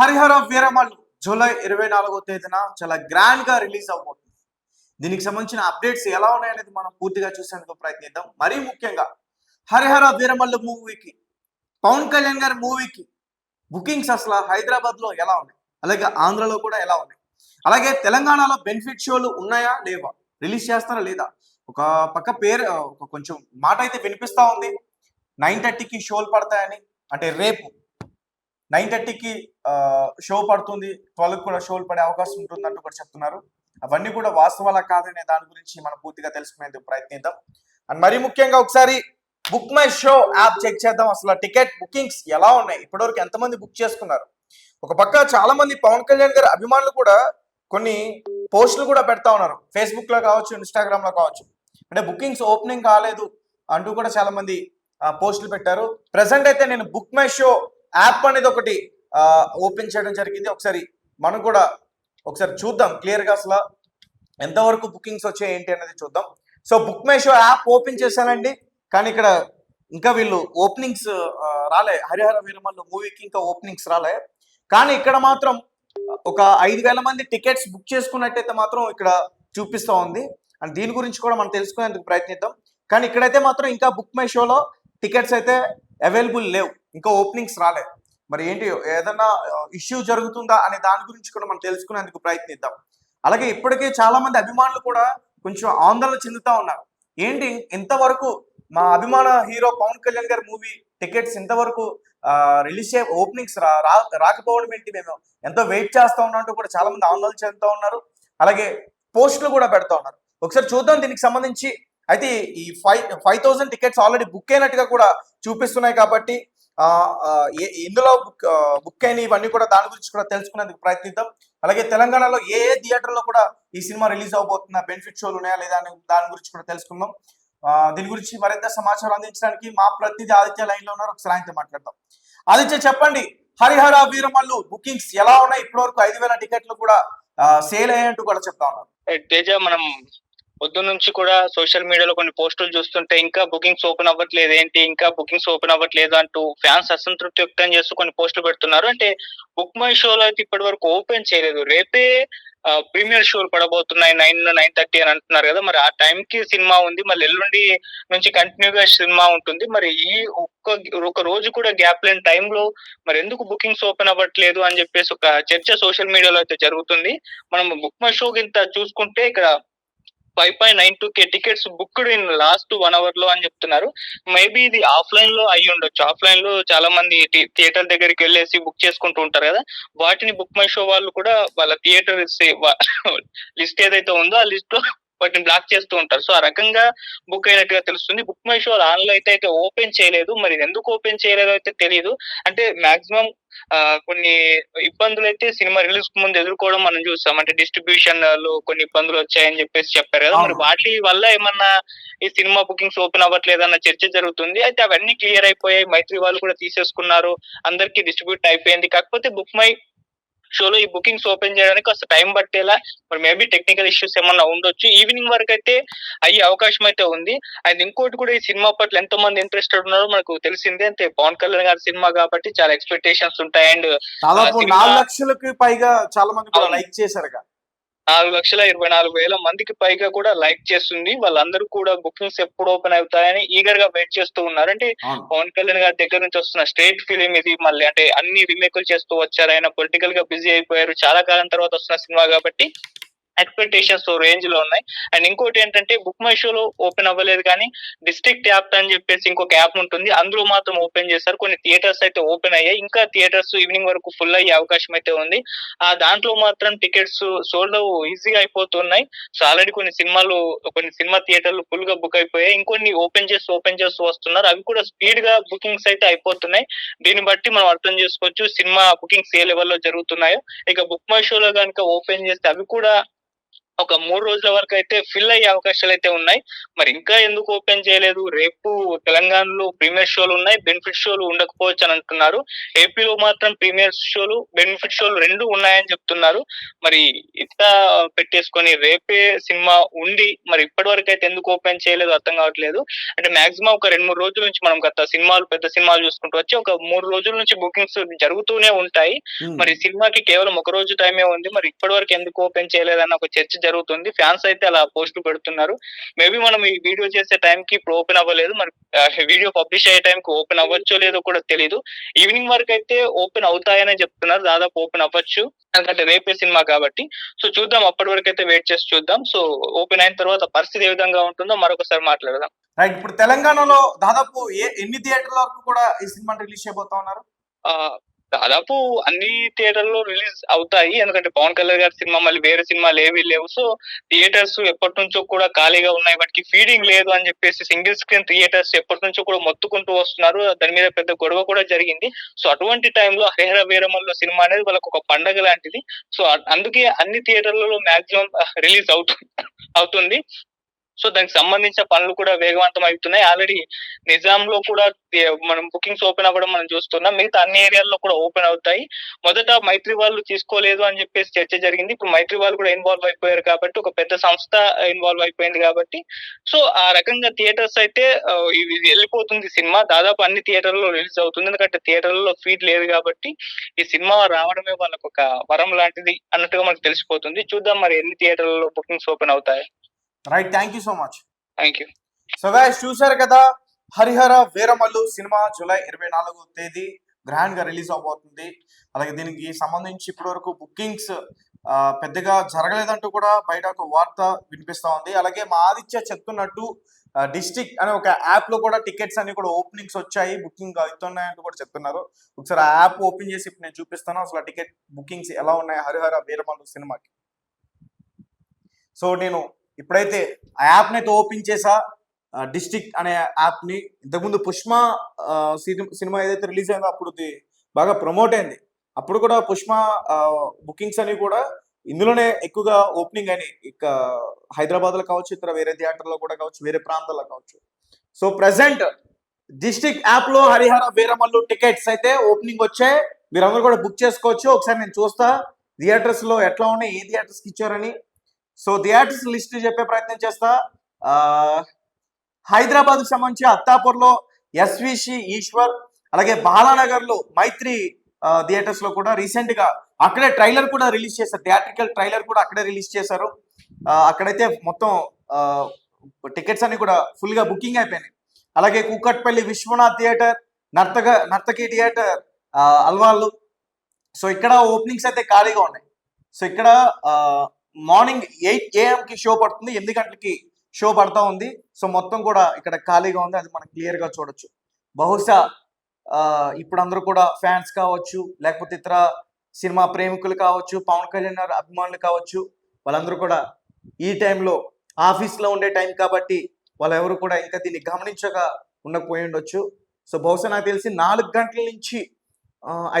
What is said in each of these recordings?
Harihara Veeramallu July ఇరవై నాలుగో తేదీన చాలా గ్రాండ్గా రిలీజ్ అవబోతుంది. దీనికి సంబంధించిన అప్డేట్స్ ఎలా ఉన్నాయనేది మనం పూర్తిగా చూసేందుకు ప్రయత్నిద్దాం. మరీ ముఖ్యంగా హరిహర వీరమల్లు మూవీకి పవన్ కళ్యాణ్ గారి మూవీకి బుకింగ్స్ అసలు హైదరాబాద్లో ఎలా ఉన్నాయి? అలాగే ఆంధ్రలో కూడా ఎలా ఉన్నాయి? అలాగే తెలంగాణలో బెనిఫిట్ షోలు ఉన్నాయా లేవా? రిలీజ్ చేస్తారా లేదా? ఒక పక్క పేరు ఒక కొంచెం మాట అయితే వినిపిస్తా ఉంది. నైన్ థర్టీకి షోలు పడతాయని. అంటే రేపు నైన్ థర్టీకి షో పడుతుంది. ట్వెల్వ్ కూడా షోలు పడే అవకాశం ఉంటుంది అంటూ కూడా చెప్తున్నారు. అవన్నీ కూడా వాస్తవాలా కాదనే దాని గురించి మనం పూర్తిగా తెలుసుకునేందుకు ప్రయత్నిద్దాం. అండ్ మరీ ముఖ్యంగా ఒకసారి book my show app check చేద్దాం. అసలు టికెట్ బుకింగ్స్ ఎలా ఉన్నాయి? ఇప్పటివరకు ఎంతమంది బుక్ చేసుకున్నారు? ఒక పక్క చాలా మంది పవన్ కళ్యాణ్ గారి అభిమానులు కూడా కొన్ని పోస్టులు కూడా పెడతా ఉన్నారు. ఫేస్బుక్లో కావచ్చు ఇన్స్టాగ్రామ్లో కావచ్చు. అంటే బుకింగ్స్ ఓపెనింగ్ కాలేదు అంటూ కూడా చాలా మంది పోస్టులు పెట్టారు. ప్రజెంట్ అయితే నేను బుక్ మై షో యాప్ అనేది ఒకటి ఓపెన్ చేయడం జరిగింది. ఒకసారి మనం కూడా ఒకసారి చూద్దాం క్లియర్గా అసలు ఎంతవరకు బుకింగ్స్ వచ్చాయి ఏంటి అనేది చూద్దాం. So book my show app open చేశానండి. కానీ ఇక్కడ ఇంకా వీళ్ళు ఓపెనింగ్స్ రాలే. హరిహర వీరమల్లు మూవీకి ఇంకా ఓపెనింగ్స్ రాలే. కానీ ఇక్కడ మాత్రం ఒక ఐదు వేల మంది టికెట్స్ బుక్ చేసుకున్నట్టయితే మాత్రం ఇక్కడ చూపిస్తూ ఉంది. అండ్ దీని గురించి కూడా మనం తెలుసుకునేందుకు ప్రయత్నిద్దాం. కానీ ఇక్కడైతే మాత్రం ఇంకా బుక్ మై షోలో టికెట్స్ అయితే అవైలబుల్ లేవు. ఇంకా ఓపెనింగ్స్ రాలే. మరి ఏంటి ఏదన్నా ఇష్యూ జరుగుతుందా అనే దాని గురించి కూడా మనం తెలుసుకునేందుకు ప్రయత్నిద్దాం. అలాగే ఇప్పటికే చాలా మంది అభిమానులు కూడా కొంచెం ఆందోళన చెందుతా ఉన్నారు. ఏంటి ఇంతవరకు మా అభిమాన హీరో పవన్ కళ్యాణ్ గారి మూవీ టికెట్స్ ఇంతవరకు రిలీజ్ చే ఓపెనింగ్స్ రా రాకపోవడం ఏంటి మేము ఎంతో వెయిట్ చేస్తా ఉన్నట్టు కూడా చాలా మంది ఆందోళన చెందుతూ ఉన్నారు. అలాగే పోస్టులు కూడా పెడతా ఉన్నారు. ఒకసారి చూద్దాం దీనికి సంబంధించి. అయితే ఈ five five thousand tickets already book అయినట్టుగా కూడా చూపిస్తున్నాయి కాబట్టి ఇందులో బుక్ బుక్ అయిన ఇవన్నీ కూడా దాని గురించి కూడా తెలుసుకునేందుకు ప్రయత్నిద్దాం. అలాగే తెలంగాణలో ఏ ఏ థియేటర్లో కూడా ఈ సినిమా రిలీజ్ అవబోతున్న బెనిఫిట్ షోలు ఉన్నాయా లేదా అని దాని గురించి కూడా తెలుసుకుందాం. దీని గురించి మరింత సమాచారం అందించడానికి మా ప్రతినిధి ఆదిత్య లైన్లో ఉన్నారు. ఒకసారి ఆయనతో మాట్లాడదాం. ఆదిత్య చెప్పండి. హరిహర వీరమల్లు బుకింగ్స్ ఎలా ఉన్నాయి? ఇప్పటివరకు ఐదు వేల టికెట్లు కూడా సేల్ అయ్యేట్టు కూడా చెప్తా ఉన్నారు. తేజ మనం పొద్దు నుంచి కూడా సోషల్ మీడియాలో కొన్ని పోస్టులు చూస్తుంటే ఇంకా బుకింగ్స్ ఓపెన్ అవ్వట్లేదు ఏంటి? ఇంకా బుకింగ్స్ ఓపెన్ అవ్వట్లేదు అంటూ ఫ్యాన్స్ అసంతృప్తి వ్యక్తం చేస్తూ కొన్ని పోస్టులు పెడుతున్నారు. అంటే బుక్ మై షోలో అయితే ఇప్పటి వరకు ఓపెన్ చేయలేదు. రేపే ప్రీమియర్ షోలు పడబోతున్నాయి. నైన్ నైన్ థర్టీ అని అంటున్నారు కదా. మరి ఆ టైం కి సినిమా ఉంది. మళ్ళీ ఎల్లుండి నుంచి కంటిన్యూగా సినిమా ఉంటుంది. మరి ఈ ఒక్క ఒక రోజు కూడా గ్యాప్ లేని టైంలో మరి ఎందుకు బుకింగ్స్ ఓపెన్ అవ్వట్లేదు అని చెప్పేసి ఒక చర్చ సోషల్ మీడియాలో అయితే జరుగుతుంది. మనం బుక్ మై షో కింద చూసుకుంటే ఇక్కడ five point nine two K tickets booked in last one అవర్లో అని చెప్తున్నారు. మేబీ ఇది ఆఫ్లైన్లో అయి ఉండొచ్చు. ఆఫ్లైన్లో చాలా మంది థియేటర్ దగ్గరికి వెళ్ళేసి బుక్ చేసుకుంటూ ఉంటారు కదా. వాటిని బుక్ మై షో వాళ్ళు కూడా వాళ్ళ థియేటర్ లిస్ట్ ఏదైతే ఉందో ఆ లిస్ట్లో వాటిని బ్లాక్ చేస్తూ ఉంటారు. సో ఆ రకంగా బుక్ అయినట్టుగా తెలుస్తుంది. బుక్ మై షో ఆన్లైన్ అయితే అయితే ఓపెన్ చేయలేదు. మరి ఎందుకు ఓపెన్ చేయలేదో అయితే తెలియదు అంటే మాక్సిమం కొన్ని ఇబ్బందులు అయితే సినిమా రిలీజ్ ముందు ఎదుర్కోవడం మనం చూస్తాం. అంటే డిస్ట్రిబ్యూషన్లో కొన్ని ఇబ్బందులు వచ్చాయని చెప్పేసి చెప్పారు కదా. మరి. వాటి వల్ల ఏమన్నా ఈ సినిమా బుకింగ్స్ ఓపెన్ అవ్వట్లేదు అన్న చర్చ జరుగుతుంది. అయితే అవన్నీ క్లియర్ అయిపోయాయి. మైత్రి వాళ్ళు కూడా తీసేసుకున్నారు. అందరికి డిస్ట్రిబ్యూట్ అయిపోయింది. కాకపోతే బుక్ మై షోలో ఈ బుకింగ్స్ ఓపెన్ చేయడానికి కాస్త టైం పట్టేలా మరి మేబీ టెక్నికల్ ఇష్యూస్ ఏమన్నా ఉండొచ్చు. ఈవినింగ్ వరకు అయితే అయ్యే అవకాశం అయితే ఉంది. అండ్ ఇంకోటి కూడా ఈ సినిమా పట్ల ఎంతో మంది ఇంట్రెస్టెడ్ ఉన్నారో. మనకు తెలిసిందే అంటే పవన్ కళ్యాణ్ గారి సినిమా కాబట్టి చాలా ఎక్స్పెక్టేషన్స్ ఉంటాయి. అండ్ దాదాపు నాలుగు లక్షలకి పైగా చాలా మంది. లైక్ చేశారుగా. నాలుగు లక్షల ఇరవై నాలుగు వేల మందికి పైగా కూడా లైక్ చేస్తుంది. వాళ్ళందరూ కూడా బుకింగ్స్ ఎప్పుడు ఓపెన్ అవుతాయని ఈగర్గా వెయిట్ చేస్తూ ఉన్నారు. అంటే పవన్ కళ్యాణ్ గారి దగ్గర నుంచి వస్తున్న స్టేట్ ఫిలిం ఇది మళ్ళీ అంటే అన్ని రీమేకులు చేస్తూ వచ్చారు. ఆయన పొలిటికల్గా బిజీ అయిపోయారు. చాలా కాలం తర్వాత వస్తున్న సినిమా కాబట్టి ఎక్స్పెక్టేషన్స్ రేంజ్లో ఉన్నాయి. అండ్ ఇంకోటి ఏంటంటే బుక్ మై షోలో ఓపెన్ అవ్వలేదు కానీ డిస్ట్రిక్ట్ యాప్ అని చెప్పేసి ఇంకొక యాప్ ఉంటుంది. అందులో మాత్రం ఓపెన్ చేశారు. కొన్ని థియేటర్స్ అయితే ఓపెన్ అయ్యాయి. ఇంకా థియేటర్స్ ఈవినింగ్ వరకు ఫుల్ అయ్యే అవకాశం అయితే ఉంది. ఆ దాంట్లో మాత్రం టికెట్స్ సోల్డ్ ఈజీగా అయిపోతున్నాయి. సో ఆల్రెడీ కొన్ని సినిమాలు కొన్ని సినిమా థియేటర్లు ఫుల్గా బుక్ అయిపోయాయి. ఇంకొన్ని ఓపెన్ చేస్తూ ఓపెన్ చేస్తూ వస్తున్నారు. అవి కూడా స్పీడ్గా బుకింగ్స్ అయితే అయిపోతున్నాయి. దీన్ని బట్టి మనం అర్థం చేసుకోవచ్చు సినిమా బుకింగ్స్ ఏ లెవెల్లో జరుగుతున్నాయో. ఇక బుక్ మై షోలో కనుక ఓపెన్ చేస్తే అవి కూడా ఒక మూడు రోజుల వరకు అయితే ఫిల్ అయ్యే అవకాశాలు అయితే ఉన్నాయి. మరి ఇంకా ఎందుకు ఓపెన్ చేయలేదు? రేపు తెలంగాణలో ప్రీమియర్ షోలు ఉన్నాయి. బెనిఫిట్ షోలు ఉండకపోవచ్చు అని అంటున్నారు. ఏపీలో మాత్రం ప్రీమియర్ షోలు బెనిఫిట్ షోలు రెండు ఉన్నాయని చెప్తున్నారు. మరి ఇంత పెట్టేసుకొని రేపే సినిమా ఉండి మరి ఇప్పటి వరకు అయితే ఎందుకు ఓపెన్ చేయలేదు అర్థం కావట్లేదు. అంటే మాక్సిమం ఒక రెండు మూడు రోజుల నుంచి మనం గత సినిమాలు పెద్ద సినిమాలు చూసుకుంటూ వచ్చి ఒక మూడు రోజుల నుంచి బుకింగ్స్ జరుగుతూనే ఉంటాయి. మరి సినిమాకి కేవలం ఒక రోజు టైమే ఉంది. మరి ఇప్పటి వరకు ఎందుకు ఓపెన్ చేయలేదన్న ఒక చర్చ జరుగుతుంది. ఫ్యాన్స్ అయితే అలా పోస్టులు పెడుతున్నారు. మేబీ మనం ఈ వీడియో చేసే టైం కి ఇప్పుడు ఓపెన్ అవ్వలేదు. మరి వీడియో పబ్లిష్ అయ్యే టైం కి ఓపెన్ అవ్వచ్చో లేదో కూడా తెలియదు ఈవినింగ్ వరకు అయితే ఓపెన్ అవుతాయనే చెప్తున్నారు. దాదాపు ఓపెన్ అవ్వచ్చు. ఎందుకంటే రేపే సినిమా కాబట్టి. సో చూద్దాం. అప్పటి వరకు అయితే వెయిట్ చేసి చూద్దాం. సో ఓపెన్ అయిన తర్వాత పరిస్థితి ఏ విధంగా ఉంటుందో మరొకసారి మాట్లాడదాం. రైట్ ఇప్పుడు తెలంగాణలో దాదాపు ఏ ఎన్ని థియేటర్ల వరకు కూడా ఈ సినిమాని రిలీజ్ చేయబోతా ఉన్నారు? దాదాపు అన్ని థియేటర్లో రిలీజ్ అవుతాయి. ఎందుకంటే పవన్ కళ్యాణ్ గారి సినిమా మళ్ళీ వేరే సినిమాలు ఏవి లేవు. సో థియేటర్స్ ఎప్పటి నుంచో కూడా ఖాళీగా ఉన్నాయి. వాటికి ఫీడింగ్ లేదు అని చెప్పేసి సింగిల్ స్క్రీన్ థియేటర్స్ ఎప్పటి నుంచో కూడా మొత్తుకుంటూ వస్తున్నారు. దాని మీద పెద్ద గొడవ కూడా జరిగింది. సో అటువంటి టైంలో హరిహర వీరమల్ల సినిమా అనేది వాళ్ళకి ఒక పండగ లాంటిది. సో అందుకే అన్ని థియేటర్లలో మాక్సిమం రిలీజ్ అవుతుంది అవుతుంది. సో దానికి సంబంధించిన పనులు కూడా వేగవంతం అవుతున్నాయి. ఆల్రెడీ నిజాం లో కూడా మనం బుకింగ్స్ ఓపెన్ అవ్వడం మనం చూస్తున్నాం. మిగతా అన్ని ఏరియాల్లో కూడా ఓపెన్ అవుతాయి. మొదట మైత్రి వాళ్ళు తీసుకోలేదు అని చెప్పేసి చర్చ జరిగింది. ఇప్పుడు మైత్రి వాళ్ళు కూడా ఇన్వాల్వ్ అయిపోయారు కాబట్టి ఒక పెద్ద సంస్థ ఇన్వాల్వ్ అయిపోయింది కాబట్టి. సో ఆ రకంగా థియేటర్స్ అయితే ఇది వెళ్ళిపోతుంది సినిమా. దాదాపు అన్ని థియేటర్లలో రిలీజ్ అవుతుంది. ఎందుకంటే థియేటర్లలో ఫీడ్ లేదు కాబట్టి ఈ సినిమా రావడమే వాళ్ళకు ఒక వరం లాంటిది అన్నట్టుగా మనకు తెలిసిపోతుంది. చూద్దాం మరి ఎన్ని థియేటర్లలో బుకింగ్స్ ఓపెన్ అవుతాయి. Right thank you so much thank you so guys చూశారు కదా హరిహర వీరమల్లు సినిమా జూలై ఇరవై నాలుగో తేదీ గ్రాండ్గా రిలీజ్ అవబోతుంది. అలాగే దీనికి సంబంధించి ఇప్పటి వరకు బుకింగ్స్ పెద్దగా జరగలేదంటూ కూడా బయట ఒక వార్త వినిపిస్తా ఉంది. అలాగే మా ఆదిత్య చెప్తున్నట్టు డిస్టిక్ అనే ఒక యాప్లో కూడా టికెట్స్ అన్ని కూడా ఓపెనింగ్స్ వచ్చాయి బుకింగ్ అవుతున్నాయంటూ కూడా చెప్తున్నారు. ఒకసారి ఆ యాప్ ఓపెన్ చేసి ఇప్పుడు నేను చూపిస్తాను. అసలు టికెట్ బుకింగ్స్ ఎలా ఉన్నాయి హరిహర వీరమల్లు సినిమాకి? సో నేను ఇప్పుడైతే ఆ యాప్ని అయితే ఓపెన్ చేసా. డిస్టిక్ అనే యాప్ని. ఇంతకుముందు పుష్మ సినిమా ఏదైతే రిలీజ్ అయిందో అప్పుడు బాగా ప్రమోట్ అయింది. అప్పుడు కూడా పుష్మ బుకింగ్స్ అని కూడా ఇందులోనే ఎక్కువగా ఓపెనింగ్ అని ఇక హైదరాబాద్లో కావచ్చు ఇతర వేరే థియేటర్లో కూడా కావచ్చు వేరే ప్రాంతాల్లో కావచ్చు. సో ప్రెసెంట్ డిస్టిక్ యాప్లో హరిహర వీరమల్లు టికెట్స్ అయితే ఓపెనింగ్ వచ్చాయి. మీరందరూ కూడా బుక్ చేసుకోవచ్చు. ఒకసారి నేను చూస్తా. థియేటర్స్లో ఎట్లా ఉన్నాయి ఏ థియేటర్స్కి ఇచ్చారని. సో థియేటర్స్ లిస్ట్ చెప్పే ప్రయత్నం చేస్తా. హైదరాబాద్ సంబంధించి అత్తాపూర్లో ఎస్విసి ఈశ్వర్ అలాగే బాలానగర్లో మైత్రి థియేటర్స్లో కూడా రీసెంట్గా అక్కడే ట్రైలర్ కూడా రిలీజ్ చేశారు. థియేట్రికల్ ట్రైలర్ కూడా అక్కడే రిలీజ్ చేశారు. అక్కడైతే మొత్తం టికెట్స్ అన్ని కూడా ఫుల్గా బుకింగ్ అయిపోయినాయి. అలాగే కూకట్పల్లి విశ్వనాథ్ థియేటర్ నర్తక నర్తకి థియేటర్ అల్వాళ్ళు సో ఇక్కడ ఓపెనింగ్స్ అయితే ఖాళీగా ఉన్నాయి. సో ఇక్కడ మార్నింగ్ ఎయిట్కి షో పడుతుంది ఎనిమిది గంటలకి షో పడతా ఉంది. సో మొత్తం కూడా ఇక్కడ ఖాళీగా ఉంది అది మనం క్లియర్గా చూడొచ్చు. బహుశా ఆ, ఇప్పుడు అందరూ కూడా ఫ్యాన్స్ కావచ్చు లేకపోతే ఇతర సినిమా ప్రేమికులు కావచ్చు పవన్ కళ్యాణ్ అభిమానులు కావచ్చు వాళ్ళందరూ కూడా ఈ టైంలో ఆఫీస్లో ఉండే టైం కాబట్టి వాళ్ళు ఎవరు కూడా ఇంకా దీన్ని గమనించక ఉండకపోయి ఉండొచ్చు. సో బహుశా నాకు తెలిసి నాలుగు గంటల నుంచి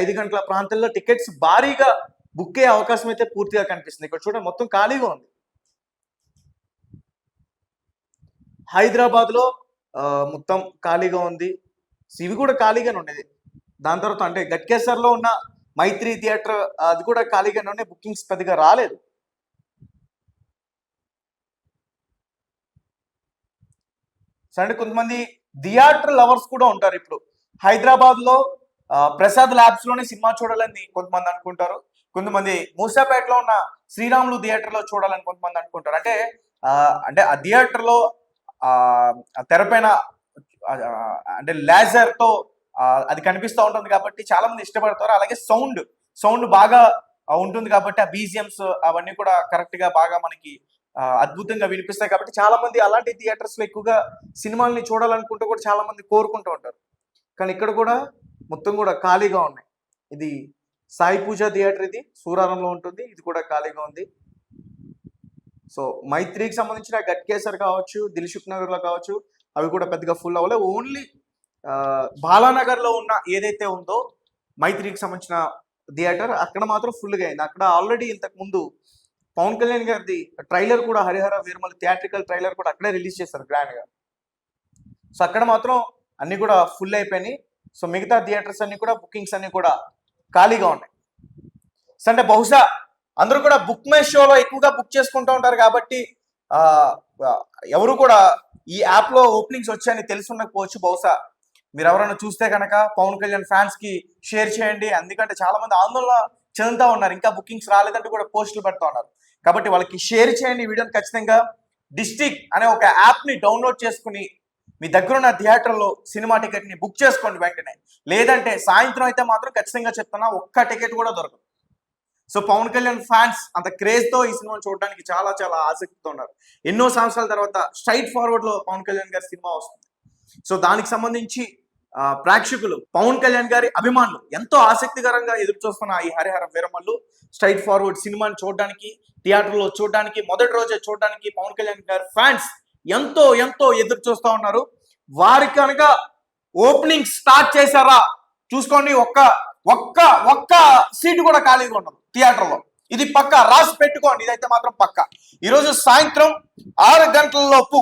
ఐదు గంటల ప్రాంతంలో టికెట్స్ భారీగా బుక్ అయ్యే అవకాశం అయితే పూర్తిగా కనిపిస్తుంది. ఇక్కడ చూడండి మొత్తం ఖాళీగా ఉంది. హైదరాబాద్లో మొత్తం ఖాళీగా ఉంది. ఇవి కూడా ఖాళీగానే ఉండేది. దాని తర్వాత అంటే గట్కేసర్లో ఉన్న మైత్రి థియేటర్ అది కూడా ఖాళీగానే ఉన్నాయి బుకింగ్స్ పెద్దగా రాలేదు. సరే అంటే కొంతమంది థియేటర్ లవర్స్ కూడా ఉంటారు ఇప్పుడు. హైదరాబాద్లో ప్రసాద్ ల్యాబ్స్లోనే సినిమా చూడాలని కొంతమంది అనుకుంటారు. కొంతమంది మూసాపేటలో ఉన్న శ్రీరాములు థియేటర్లో చూడాలని కొంతమంది అనుకుంటారు. అంటే అంటే ఆ థియేటర్లో తెరపైన అంటే లేజర్తో అది కనిపిస్తూ ఉంటుంది కాబట్టి చాలా మంది ఇష్టపడతారు. అలాగే సౌండ్ సౌండ్ బాగా ఉంటుంది కాబట్టి ఆ బీజిఎమ్స్ అవన్నీ కూడా కరెక్ట్గా బాగా మనకి అద్భుతంగా వినిపిస్తాయి కాబట్టి చాలా మంది అలాంటి థియేటర్స్లో ఎక్కువగా సినిమాల్ని చూడాలనుకుంటూ కూడా చాలా మంది కోరుకుంటూ ఉంటారు. కానీ ఇక్కడ కూడా మొత్తం కూడా ఖాళీగా ఉన్నాయి. ఇది సాయి పూజ థియేటర్ ఇది సూరారంలో ఉంటుంది ఇది కూడా ఖాళీగా ఉంది. సో మైత్రికి సంబంధించిన గట్కేసర్ కావచ్చు దిల్సుఖ్ నగర్లో కావచ్చు అవి కూడా పెద్దగా ఫుల్ అవ్వలే. ఓన్లీ బాలానగర్లో ఉన్న ఏదైతే ఉందో మైత్రికి సంబంధించిన థియేటర్ అక్కడ మాత్రం ఫుల్గా అయింది. అక్కడ ఆల్రెడీ ఇంతకు ముందు పవన్ కళ్యాణ్ గారిది ట్రైలర్ కూడా హరిహర వీరమల్ థియేట్రికల్ ట్రైలర్ కూడా అక్కడే రిలీజ్ చేశారు గ్రాండ్గా సో అక్కడ మాత్రం అన్నీ కూడా ఫుల్ అయిపోయినాయి. సో మిగతా థియేటర్స్ అన్నీ కూడా బుకింగ్స్ అన్నీ కూడా ఖాళీగా ఉన్నాయి. అంటే బహుశా అందరూ కూడా బుక్ మై షోలో ఎక్కువగా బుక్ చేసుకుంటూ ఉంటారు కాబట్టి ఎవరు కూడా ఈ యాప్లో ఓపెనింగ్స్ వచ్చాయని తెలుసుండకపోవచ్చు. బహుశా మీరు ఎవరైనా చూస్తే కనుక పవన్ కళ్యాణ్ ఫ్యాన్స్కి షేర్ చేయండి. ఎందుకంటే చాలామంది ఆందోళన చెందుతా ఉన్నారు. ఇంకా బుకింగ్స్ రాలేదంటూ కూడా పోస్టులు పెడతా ఉన్నారు. కాబట్టి వాళ్ళకి షేర్ చేయండి వీడియోని ఖచ్చితంగా. డిస్టిక్ అనే ఒక యాప్ని డౌన్లోడ్ చేసుకుని మీ దగ్గర ఉన్న థియేటర్లో సినిమా టికెట్ని బుక్ చేసుకోండి వెంటనే. లేదంటే సాయంత్రం అయితే మాత్రం ఖచ్చితంగా చెప్తున్నా ఒక్క టికెట్ కూడా దొరకదు. సో పవన్ కళ్యాణ్ ఫ్యాన్స్ అంత క్రేజ్తో ఈ సినిమాను చూడడానికి చాలా చాలా ఆసక్తితో ఉన్నారు. ఎన్నో సంవత్సరాల తర్వాత స్ట్రైట్ ఫార్వర్డ్లో పవన్ కళ్యాణ్ గారి సినిమా వస్తుంది. సో దానికి సంబంధించి ప్రేక్షకులు పవన్ కళ్యాణ్ గారి అభిమానులు ఎంతో ఆసక్తికరంగా ఎదురు చూస్తున్న ఈ హరిహర వీరమల్లు స్ట్రైట్ ఫార్వర్డ్ సినిమాని చూడడానికి థియేటర్లో చూడడానికి మొదటి రోజే చూడడానికి పవన్ కళ్యాణ్ గారి ఫ్యాన్స్ ఎంతో ఎంతో ఎదురు చూస్తూ ఉన్నారు. వారి కనుక ఓపెనింగ్ స్టార్ట్ చేశారా? చూసుకోండి ఒక్క ఒక్క ఒక్క సీటు కూడా ఖాళీగా ఉండదు థియేటర్లో ఇది పక్క రాసి పెట్టుకోండి ఇదైతే మాత్రం పక్క. ఈరోజు సాయంత్రం ఆరు గంటల లోపు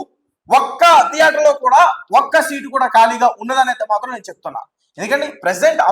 ఒక్క థియేటర్లో కూడా ఒక్క సీటు కూడా ఖాళీగా ఉన్నదని అయితే మాత్రం నేను చెప్తున్నా. ఎందుకంటే ప్రెసెంట్